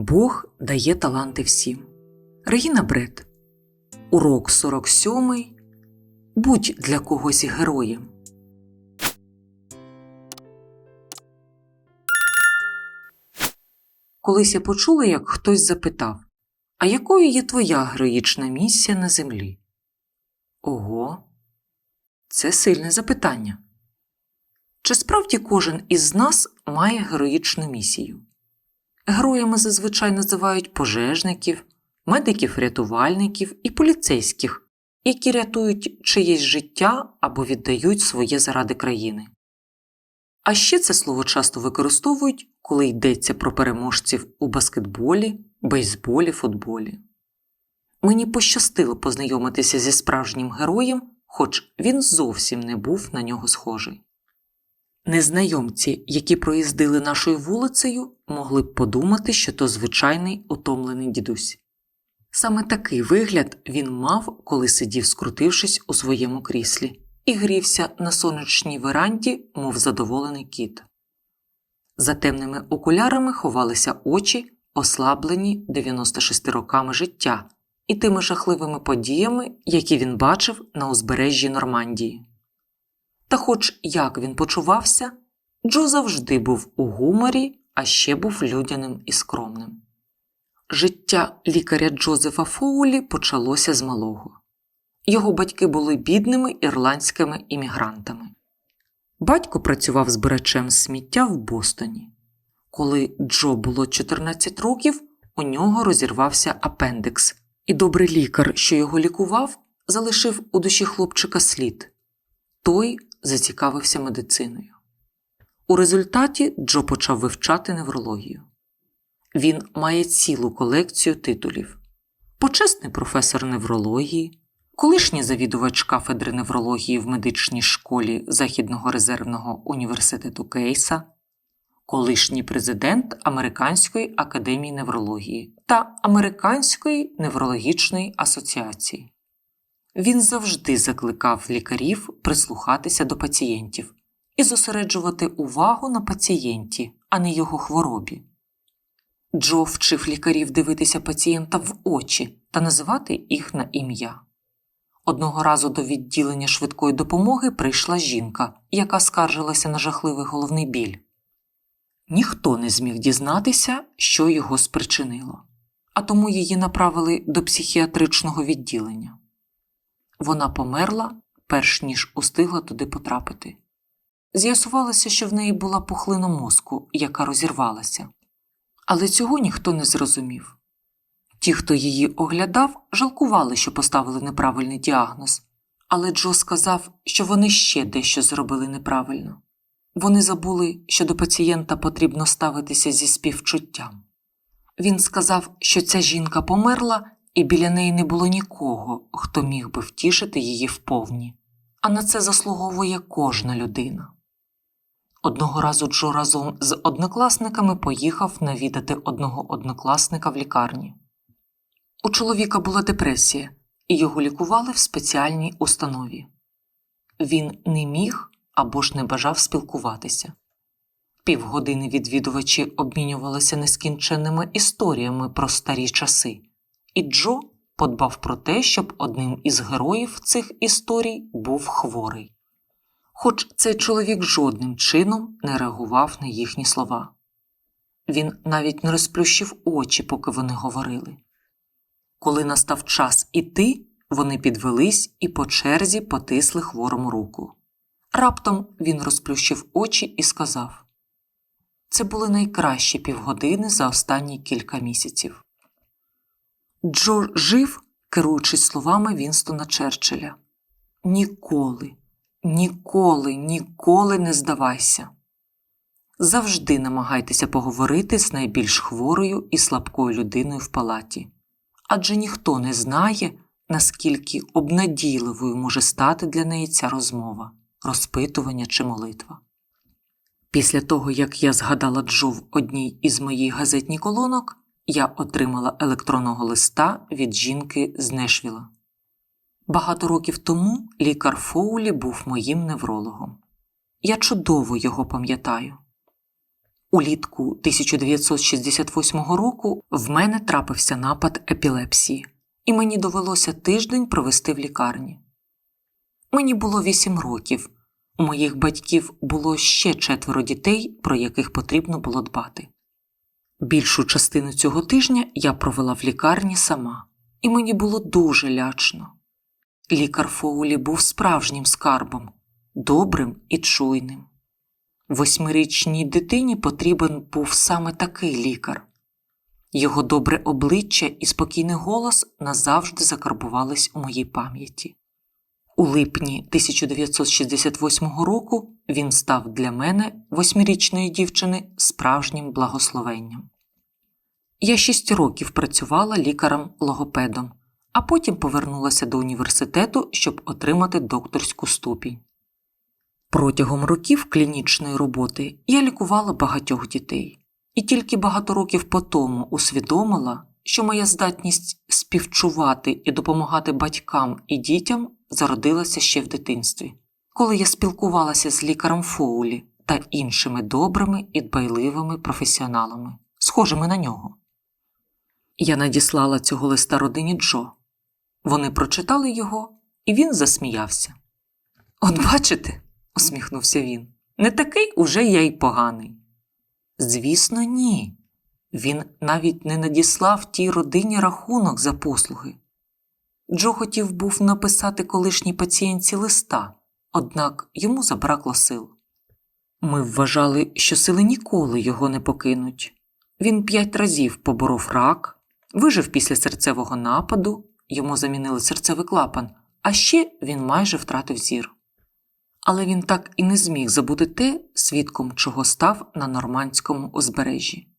Бог дає таланти всім. Регіна Бред. Урок 47. Будь для когось героєм. Колись я почула, як хтось запитав: А якою є твоя героїчна місія на землі? Ого, це сильне запитання. Чи справді кожен із нас має героїчну місію? Героями зазвичай називають пожежників, медиків-рятувальників і поліцейських, які рятують чиєсь життя або віддають своє заради країни. А ще це слово часто використовують, коли йдеться про переможців у баскетболі, бейсболі, футболі. Мені пощастило познайомитися зі справжнім героєм, хоч він зовсім не був на нього схожий. Незнайомці, які проїздили нашою вулицею, могли б подумати, що то звичайний утомлений дідусь. Саме такий вигляд він мав, коли сидів, скрутившись у своєму кріслі, і грівся на сонячній веранді, мов задоволений кіт. За темними окулярами ховалися очі, ослаблені 96 роками життя і тими жахливими подіями, які він бачив на узбережжі Нормандії. Та, хоч як він почувався, Джо завжди був у гуморі, а ще був людяним і скромним. Життя лікаря Джозефа Фоулі почалося з малого. Його батьки були бідними ірландськими іммігрантами. Батько працював збирачем сміття в Бостоні. Коли Джо було 14 років, у нього розірвався апендикс, і добрий лікар, що його лікував, залишив у душі хлопчика слід. Той зацікавився медициною. У результаті Джо почав вивчати неврологію. Він має цілу колекцію титулів: почесний професор неврології, колишній завідувач кафедри неврології в медичній школі Західного резервного університету Кейса, колишній президент Американської академії неврології та Американської неврологічної асоціації. Він завжди закликав лікарів прислухатися до пацієнтів і зосереджувати увагу на пацієнті, а не його хворобі. Джо вчив лікарів дивитися пацієнта в очі та називати їх на ім'я. Одного разу до відділення швидкої допомоги прийшла жінка, яка скаржилася на жахливий головний біль. Ніхто не зміг дізнатися, що його спричинило, а тому її направили до психіатричного відділення. Вона померла, перш ніж устигла туди потрапити. З'ясувалося, що в неї була пухлина мозку, яка розірвалася. Але цього ніхто не зрозумів. Ті, хто її оглядав, жалкували, що поставили неправильний діагноз, але Джо сказав, що вони ще дещо зробили неправильно. Вони забули, що до пацієнта потрібно ставитися зі співчуттям. Він сказав, що ця жінка померла, і біля неї не було нікого, хто міг би втішити її вповні, а на це заслуговує кожна людина. Одного разу Джо разом з однокласниками поїхав навідати одного однокласника в лікарні. У чоловіка була депресія, і його лікували в спеціальній установі. Він не міг або ж не бажав спілкуватися. Півгодини відвідувачі обмінювалися нескінченними історіями про старі часи, і Джо подбав про те, щоб одним із героїв цих історій був хворий. Хоч цей чоловік жодним чином не реагував на їхні слова. Він навіть не розплющив очі, поки вони говорили. Коли настав час іти, вони підвелись і по черзі потисли хворому руку. Раптом він розплющив очі і сказав це були найкращі півгодини за останні кілька місяців. Джо жив, керуючись словами Вінстона Черчилля Ніколи, ніколи, ніколи не здавайся. Завжди намагайтеся поговорити з найбільш хворою і слабкою людиною в палаті, адже ніхто не знає, наскільки обнадійливою може стати для неї ця розмова, розпитування чи молитва. Після того, як я згадала Джо в одній із моїх газетніх колонок, я отримала електронного листа від жінки з Нешвіла. Багато років тому лікар Фоулі був моїм неврологом. Я чудово його пам'ятаю. Улітку 1968 року в мене трапився напад епілепсії, і мені довелося тиждень провести в лікарні. Мені було 8 років. У моїх батьків було ще четверо дітей, про яких потрібно було дбати. Більшу частину цього тижня я провела в лікарні сама, і мені було дуже лячно. Лікар Фоулі був справжнім скарбом, добрим і чуйним. Восьмирічній дитині потрібен був саме такий лікар. Його добре обличчя і спокійний голос назавжди закарбувались у моїй пам'яті. У липні 1968 року він став для мене, восьмирічної дівчини, справжнім благословенням. Я шість років працювала лікарем-логопедом, а потім повернулася до університету, щоб отримати докторську ступінь. Протягом років клінічної роботи я лікувала багатьох дітей, і тільки багато років по тому усвідомила, що моя здатність співчувати і допомагати батькам і дітям зародилася ще в дитинстві, коли я спілкувалася з лікарем Фоулі та іншими добрими і дбайливими професіоналами, схожими на нього. Я надіслала цього листа родині Джо. Вони прочитали його, і він засміявся. От бачите, усміхнувся він, не такий уже я й поганий. Звісно, ні. Він навіть не надіслав тій родині рахунок за послуги. Джо хотів був написати колишній пацієнтці листа, однак йому забракло сил. Ми вважали, що сили ніколи його не покинуть. Він п'ять разів поборов рак, вижив після серцевого нападу, йому замінили серцевий клапан, а ще він майже втратив зір. Але він так і не зміг забути те, свідком чого став на нормандському узбережжі.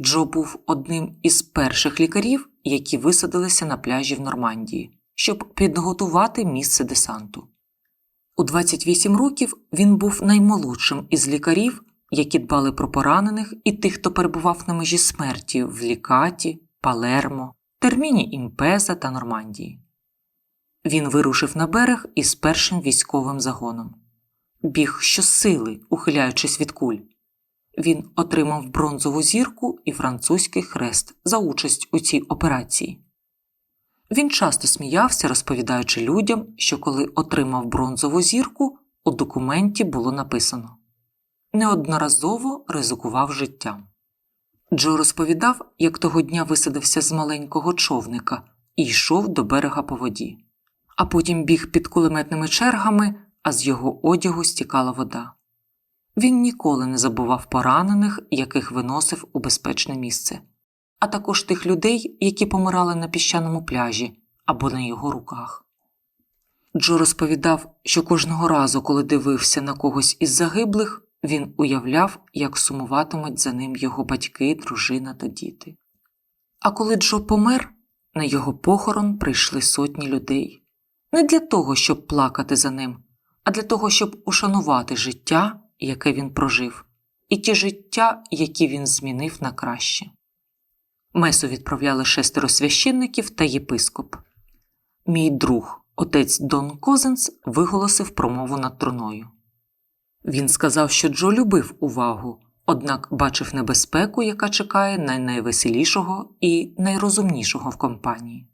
Джо був одним із перших лікарів, які висадилися на пляжі в Нормандії, щоб підготувати місце десанту. У 28 років він був наймолодшим із лікарів, які дбали про поранених і тих, хто перебував на межі смерті в Лікаті, Палермо, терміні Імпеза та Нормандії. Він вирушив на берег із першим військовим загоном. Біг щосили, ухиляючись від куль. Він отримав бронзову зірку і французький хрест за участь у цій операції. Він часто сміявся, розповідаючи людям, що коли отримав бронзову зірку, у документі було написано неодноразово ризикував життям. Джо розповідав, як того дня висадився з маленького човника і йшов до берега по воді, а потім біг під кулеметними чергами, а з його одягу стікала вода. Він ніколи не забував поранених, яких виносив у безпечне місце, а також тих людей, які помирали на піщаному пляжі або на його руках. Джо розповідав, що кожного разу, коли дивився на когось із загиблих, він уявляв, як сумуватимуть за ним його батьки, дружина та діти. А коли Джо помер, на його похорон прийшли сотні людей не для того, щоб плакати за ним, а для того, щоб ушанувати життя, яке він прожив, і ті життя, які він змінив на краще. Месу відправляли шестеро священників та єпископ. Мій друг, отець Дон Козенс, виголосив промову над труною. Він сказав, що Джо любив увагу, однак бачив небезпеку, яка чекає на найвеселішого і найрозумнішого в компанії.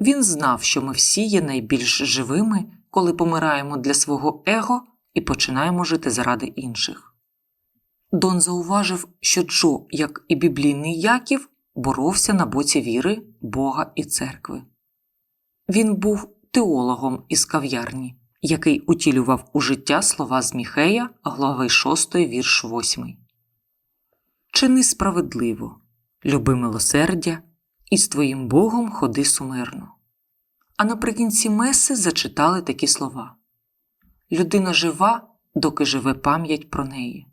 Він знав, що ми всі є найбільш живими, коли помираємо для свого его і починаємо жити заради інших. Дон зауважив, що Джо, як і біблійний Яків, боровся на боці віри, Бога і церкви. Він був теологом із кав'ярні, який утілював у життя слова з Міхея, глави 6, вірш 8. Чини справедливо, люби милосердя, і з твоїм Богом ходи сумирно. А наприкінці Меси зачитали такі слова Людина жива, доки живе пам'ять про неї.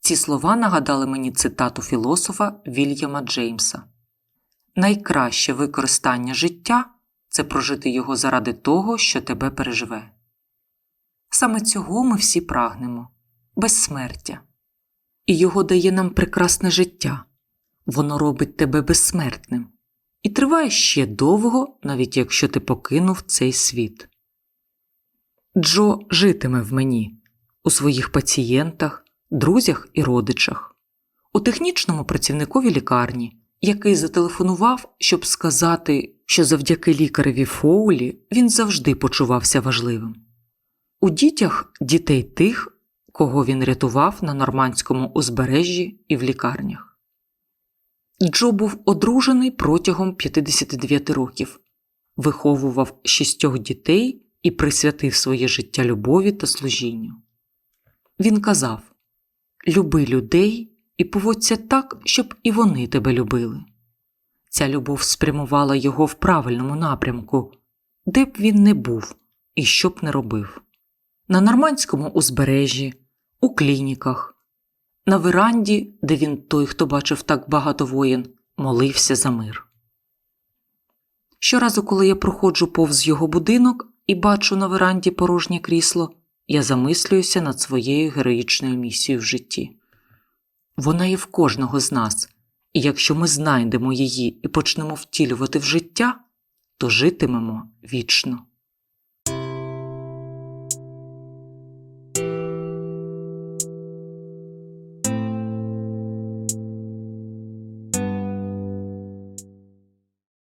Ці слова нагадали мені цитату філософа Вільяма Джеймса Найкраще використання життя це прожити його заради того, що тебе переживе. Саме цього ми всі прагнемо безсмертя. І його дає нам прекрасне життя, воно робить тебе безсмертним і триває ще довго, навіть якщо ти покинув цей світ. Джо житиме в мені, у своїх пацієнтах, друзях і родичах, у технічному працівникові лікарні, який зателефонував, щоб сказати, що завдяки лікареві Фоулі він завжди почувався важливим, у дітях дітей тих, кого він рятував на нормандському узбережжі і в лікарнях. Джо був одружений протягом 59 років, виховував шістьох дітей і присвятив своє життя любові та служінню. Він казав Люби людей і поводься так, щоб і вони тебе любили. Ця любов спрямувала його в правильному напрямку, де б він не був і що б не робив на нормандському узбережжі, у клініках, на веранді, де він, той, хто бачив так багато воїн, молився за мир. Щоразу, коли я проходжу повз його будинок і бачу на веранді порожнє крісло, я замислююся над своєю героїчною місією в житті. Вона є в кожного з нас, і якщо ми знайдемо її і почнемо втілювати в життя, то житимемо вічно.